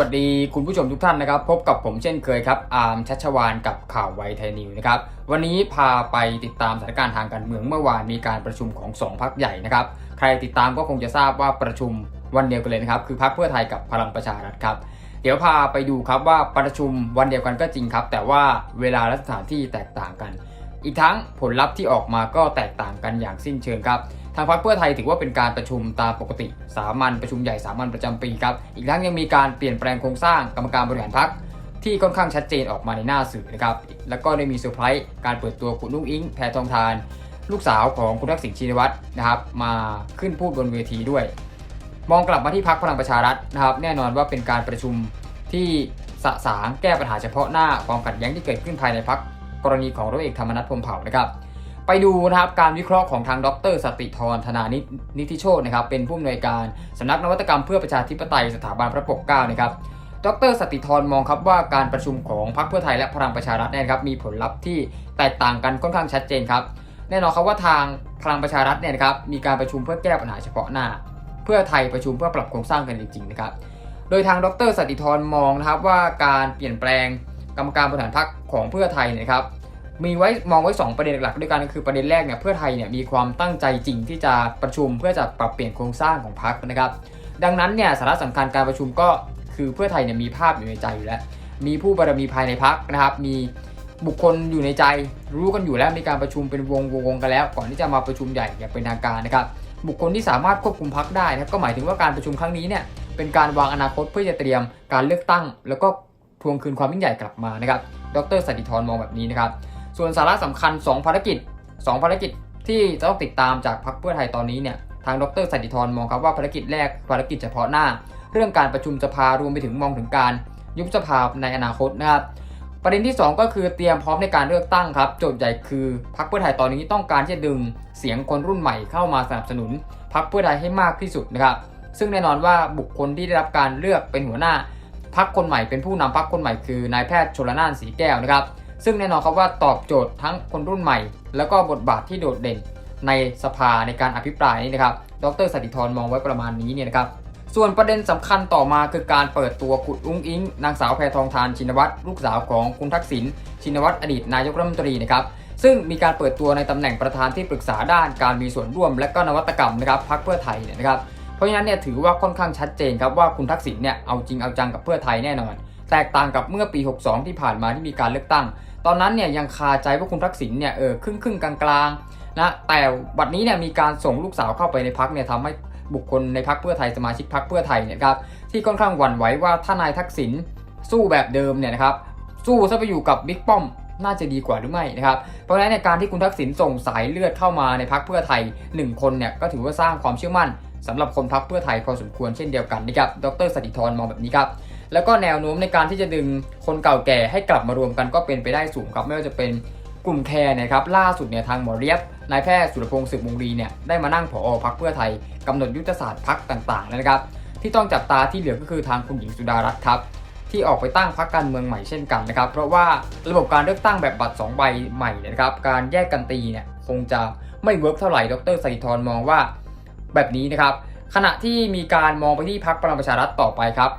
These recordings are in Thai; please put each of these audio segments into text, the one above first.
วัสดีคุณผู้ชมทุกท่านนะครับ พบกับผมเช่นเคยครับ อาร์มชัชวานกับข่าวไวไทยนิวนะครับ วันนี้พาไปติดตามสถานการณ์ทางการเมืองเมื่อวานมีการประชุมของ 2พักใหญ่นะครับ ใครติดตามก็คงจะทราบว่าประชุมวันเดียวกันเลยนะครับ คือพักเพื่อไทยกับพลังประชารัฐครับ เดี๋ยวพาไปดูครับว่าประชุมวันเดียวกันก็จริงครับ แต่ว่าเวลาและสถานที่แตกต่างกัน อีกทั้งผลลัพธ์ที่ออกมาก็แตกต่างกันอย่างสิ้นเชิงครับ ทางพรรคเพื่อไทยถือว่าเป็นการประชุมตามปกติ สามัญประชุมใหญ่สามัญประจำปีครับ อีกทั้งยังมีการเปลี่ยนแปลงโครงสร้างกรรมการบริหารพรรคที่ค่อนข้างชัดเจนออกมาในหน้าสื่อนะครับ แล้วก็ได้มีเซอร์ไพรส์การเปิดตัวคุณลุงอิงแพทองทาน ลูกสาวของคุณทักษิณชินวัตรนะครับ มาขึ้นพูดบนเวทีด้วย มองกลับมาที่พักพลังประชารัฐนะครับ แน่นอนว่าเป็นการประชุมที่สะสางแก้ปัญหาเฉพาะหน้าความขัดแย้งที่เกิดขึ้นภายในพักกรณีของร้อยเอกธรรมนัฐพรมเผ่านะครับ ไปดูนะครับการวิเคราะห์ของทางดร สติธรธนานินิติโชตนะครับเป็นผู้อำนวยการสำนักนวัตกรรมเพื่อประชาธิปไตยสถาบันพระปกเกล้านะครับดร สติธรมองครับว่าการประชุมของพรรคเพื่อไทยและพลังประชารัฐเนี่ยนะครับมีผลลัพธ์ที่แตกต่างกันค่อนข้างชัดเจนครับแน่นอนครับว่าทางพลังประชารัฐเนี่ยนะครับมีการประชุมเพื่อแก้ปัญหาเฉพาะหน้า เพื่อไทยประชุมเพื่อปรับโครงสร้างกันจริงๆนะครับโดยทางดร สติธรมองนะครับว่าการเปลี่ยนแปลงกรรมการบริหารพรรคของเพื่อไทยเนยนะครับ มีไว้มองไว้ 2 ประเด็นหลักด้วยกันก็คือประเด็นแรกเนี่ยเพื่อไทยเนี่ยมีความตั้งใจจริงที่จะประชุมเพื่อจะปรับเปลี่ยนโครงสร้างของพรรคนะครับ ดังนั้นเนี่ยสาระสำคัญการประชุมก็คือเพื่อไทยเนี่ยมีภาพอยู่ในใจอยู่แล้ว มีผู้บารมีภายในพรรคนะครับ มีบุคคลอยู่ในใจ รู้กันอยู่แล้วมีการประชุมเป็นวงวงๆกันแล้ว ก่อนที่จะมาประชุมใหญ่อย่างเป็นทางการนะครับ บุคคลที่สามารถควบคุมพรรคได้นะก็หมายถึงว่าการประชุมครั้งนี้เนี่ยเป็นการวางอนาคตเพื่อจะเตรียมการเลือกตั้ง แล้วก็ทวงคืนความยิ่งใหญ่กลับมานะครับ ดรสติธรมองแบบนี้นะครับ ส่วนสาระสำคัญ 2 ภารกิจ 2 ภารกิจที่จะต้องติดตามจากพรรคเพื่อไทยตอนนี้เนี่ยทางดรสันติธรมองครับว่าภารกิจแรกภารกิจเฉพาะหน้า เรื่องการประชุมสภารวมไปถึงมองถึงการ ยุบสภาในอนาคตนะครับประเด็นที่ 2 ก็คือเตรียมพร้อมในการเลือกตั้งครับโจทย์ใหญ่คือพรรคเพื่อไทยตอนนี้ต้องการที่จะดึงเสียงคนรุ่นใหม่เข้ามาสนับสนุนพรรคเพื่อไทยให้มากที่สุดนะครับซึ่งแน่นอนว่าบุคคลที่ได้รับการเลือกเป็นหัวหน้าพรรคคนใหม่เป็นผู้นำพรรคคนใหม่คือนายแพทย์ชลนานสีแก้วนะครับ ซึ่งแน่นอนครับว่าตอบโจทย์ทั้งคนรุ่นใหม่ แล้วก็บทบาทที่โดดเด่นในสภาในการอภิปรายนี้นะครับ ดรสติธรมองไว้ประมาณนี้เนี่ยนะครับ ส่วนประเด็นสำคัญต่อมาคือการเปิดตัวขุดอุ้งอิง นางสาวแพทองทานชินวัตรลูกสาวของคุณทักษิณชินวัตรอดีตนายกรัฐมนตรีนะครับซึ่งมีการเปิดตัวในตำแหน่งประธานที่ปรึกษาด้านการมีส่วนร่วม และก็นวัตกรรมนะครับพรรคเพื่อไทยเนี่ยนะครับ เพราะฉะนั้นเนี่ยถือว่าค่อนข้างชัดเจนครับว่าคุณทักษิณเนี่ยเอาจริงเอาจังกับเพื่อไทยแน่นอน แตกต่างกับเมื่อปี 62 ที่ผ่านมาที่มีการเลือกตั้ง ตอนนั้นเนี่ยยังคาใจว่าคุณทักษิณเนี่ยเออครึ่งครึ่งๆกลางๆนะแต่บัดนี้เนี่ยมีการส่งลูกสาวเข้าไปในพักเนี่ยทำให้บุคคลในพักเพื่อไทยสมาชิกพักเพื่อไทยเนี่ยครับที่ค่อนข้างหวั่นไหวว่าถ้านายทักษิณสู้แบบเดิมเนี่ยนะครับสู้ซะไปอยู่กับบิ๊กป้อมน่าจะดีกว่าหรือไม่นะครับเพราะฉะนั้นในการที่คุณทักษิณส่งสายเลือดเข้ามาในพักเพื่อไทยหนึ่งคนเนี่ยก็ถือว่าสร้างความเชื่อมั่นสำหรับคนพักเพื่อไทยพอสมควรเช่นเดียวกันนะครับดรสติธรมองแบบนี้ครับ แล้วก็แนวโน้มในการที่จะดึงคนเก่าแก่ให้กลับมารวมกันก็เป็นไปได้สูงครับไม่ว่าจะเป็นกลุ่มแคร์นะครับล่าสุดเนี่ยทางหมอเรียบนายแพทย์สุรพงศ์สืบวงรีเนี่ยได้มานั่งผอพักเพื่อไทยกำหนดยุทธศาสตร์พักต่างๆนะครับ ที่ต้องจับตาที่เหลือก็คือทางคุณหญิงสุดารัตน์ครับที่ออกไปตั้งพักการเมืองใหม่เช่นกันนะครับ เพราะว่าระบบการเลือกตั้งแบบบัตร 2 ใบใหม่นะครับ การแยกกันตีเนี่ยคงจะไม่เวิร์กเท่าไหร่ดรสริธรมองว่าแบบนี้นะครับ ขณะที่มีการมองไปที่พักพลังประชารัฐต่อไปครับ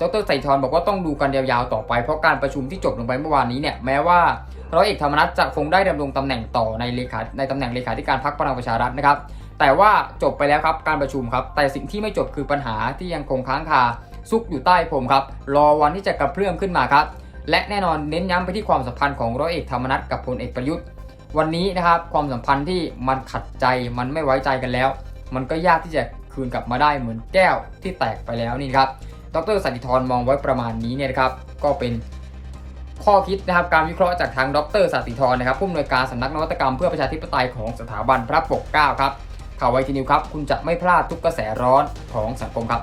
ดรไสทรบอกว่าต้องดูกันยาวๆต่อไปเพราะการประชุมที่จบลงไปเมื่อวานนี้เนี่ยแม้ว่าร้อยเอกธรรมนัฐจะคงได้ดำรงตำแหน่งต่อในเลขาในตำแหน่งเลขาธิการพรรคพลังประชารัฐนะครับ แต่ว่าจบไปแล้วครับการประชุมครับ แต่สิ่งที่ไม่จบคือปัญหาที่ยังคงค้างคาซุกอยู่ใต้ผมครับ รอวันที่จะกระเพื่อมขึ้นมาครับ และแน่นอนเน้นย้ำไปที่ความสัมพันธ์ของร้อยเอกธรรมนัฐกับพลเอกประยุทธ์ วันนี้นะครับความสัมพันธ์ที่มันขัดใจมันไม่ไว้ใจกันแล้ว มันก็ยากที่จะคืนกลับมาได้เหมือนแก้วที่แตกไปแล้วนี่ครับ ดรสันติธรมองไว้ประมาณนี้เนี่ยนะครับก็เป็นข้อคิดนะครับการวิเคราะห์จากทางดรสันติธรนะครับผู้อำนวยการสำนักนวัตกรรมเพื่อประชาธิปไตยของสถาบันพระปกเกล้าครับข่าวไวทีนิวครับ คุณจะไม่พลาดทุกกระแสร้อนของสังคมครับ